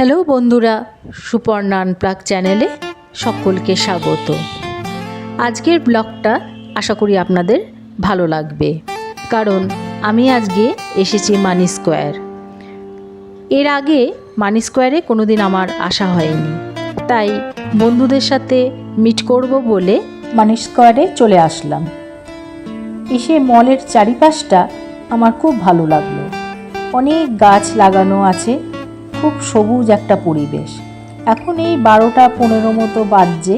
Hello বন্ধুরা সুপর্ণা আনপ্লাক চ্যানেলে সকলকে স্বাগত। আজকের ব্লগটা আশা করি আপনাদের ভালো লাগবে। কারণ আমি আজকে এসেছি মানি স্কোয়ার। এর আগে মানি স্কোয়ারে কোনো দিন আমার আসা হয়নি। তাই বন্ধুদের সাথে মিট করব বলে মানি স্কোয়ারে চলে আসলাম। এসে মলের চারিপাশটা আমার খুব ভালো লাগল। অনেক গাছ লাগানো আছে খুব সবুজ একটা পরিবেশ। এখন এই বারোটা পনেরো মতো বাজছে।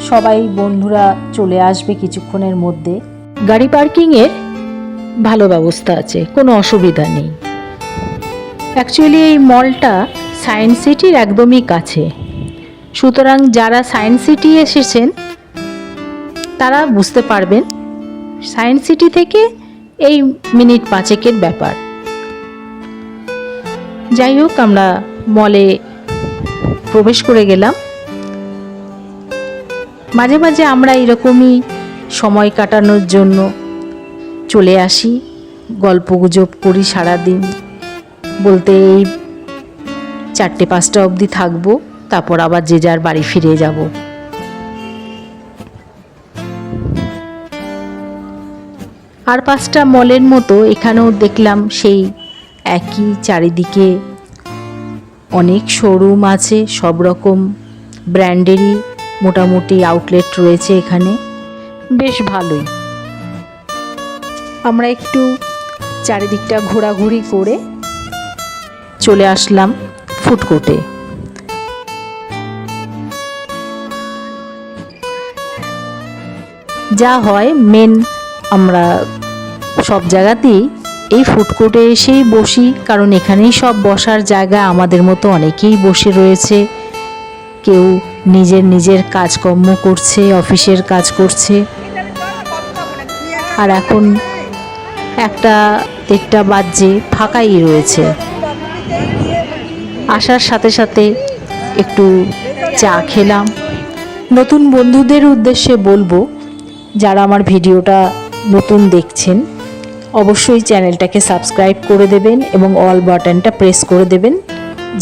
সবাই বন্ধুরা চলে আসবে কিছুক্ষণের মধ্যে। গাড়ি পার্কিংয়ের ভালো ব্যবস্থা আছে, কোনো অসুবিধা নেই। অ্যাকচুয়ালি এই মলটা সায়েন্স সিটির একদমই কাছে। সুতরাং যারা সায়েন্স সিটি এসেছেন, তারা বুঝতে পারবেন। সায়েন্স সিটি থেকে এই মিনিট পাঁচেকের ব্যাপার। যাই হোক, আমরা মলে প্রবেশ করে গেলাম। মাঝে মাঝে আমরা এরকমই সময় কাটানোর জন্য চলে আসি, গল্প গুজব করি সারাদিন। বলতে এই চারটে পাঁচটা অবধি থাকব, তারপর আবার যে যার বাড়ি ফিরে যাব। আর পাঁচটা মলের মতো এখানেও দেখলাম সেই একই চারিদিকে অনেক শোরুম আছে, সব রকম ব্র্যান্ডেরই মোটামুটি আউটলেট রয়েছে এখানে। বেশ ভালোই। আমরা একটু চারিদিকটা ঘোরাঘুরি করে চলে আসলাম ফুডকোর্টে যা হয় মেন আমরা সব জায়গাতেই এই ফুডকোর্টে এসেই বসি, কারণ এখানেই সব বসার জায়গা আমাদের মতো অনেকেই বসে রয়েছে। কেউ নিজের নিজের কাজকর্ম করছে, অফিসের কাজ করছে। আর এখন একটা দেড়টা বাজে, ফাঁকাই রয়েছে। আসার সাথে সাথে একটু চা খেলাম। নতুন বন্ধুদের উদ্দেশ্যে বলব, যারা আমার ভিডিওটা নতুন দেখছেন অবশ্যই চ্যানেলটাকে সাবস্ক্রাইব করে দেবেন এবং অল বাটনটা প্রেস করে দেবেন,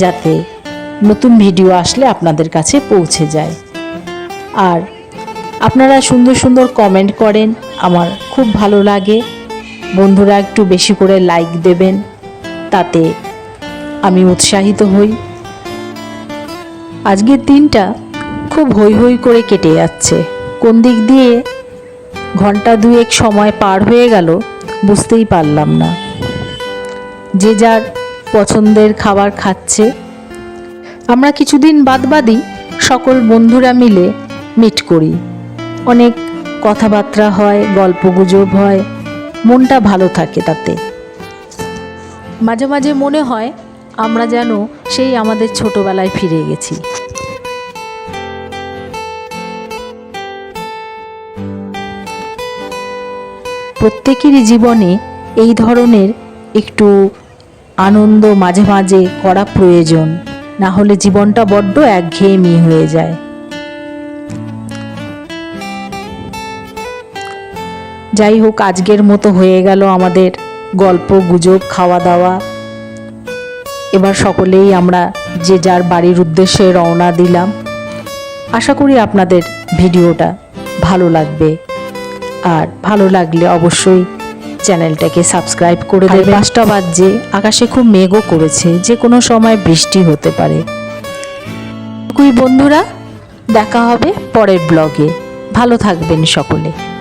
যাতে নতুন ভিডিও আসলে আপনাদের কাছে পৌঁছে যায়। আর আপনারা সুন্দর সুন্দর কমেন্ট করেন, আমার খুব ভালো লাগে। বন্ধুরা একটু বেশি করে লাইক দেবেন, তাতে আমি উৎসাহিত হই। আজকের দিনটা খুব হই হই করে কেটে যাচ্ছে। কোন দিক দিয়ে ঘণ্টা দুয়েক সময় পার হয়ে গেল বুঝতেই পারলাম না। যে যার পছন্দের খাবার খাচ্ছে। আমরা কিছুদিন বাদ বাদই সকল বন্ধুরা মিলে মিট করি। অনেক কথাবার্তা হয়, গল্পগুজব হয়, মনটা ভালো থাকে তাতে। মাঝে মাঝে মনে হয় আমরা যেন সেই আমাদের ছোটবেলায় ফিরে গেছি। প্রত্যেকেরই জীবনে এই ধরনের একটু আনন্দ মাঝে মাঝে করা প্রয়োজন। না হলে জীবনটা বড্ড একঘেয়েমি হয়ে যায়। যাই হোক, আজকের মতো হয়ে গেল আমাদের গল্প, গুজব খাওয়া দাওয়া এবার সকলেই আমরা যে যার বাড়ির উদ্দেশ্যে রওনা দিলাম। আশা করি আপনাদের ভিডিওটা ভালো লাগবে। আর ভালো লাগলে অবশ্যই চ্যানেলটাকে সাবস্ক্রাইব করে দেবে। পাঁচটা বাজছে আকাশে খুব মেঘও করেছে যে কোনো সময় বৃষ্টি হতে পারে। কুই বন্ধুরা দেখা হবে পরের ব্লগে। ভালো থাকবেন সকলে।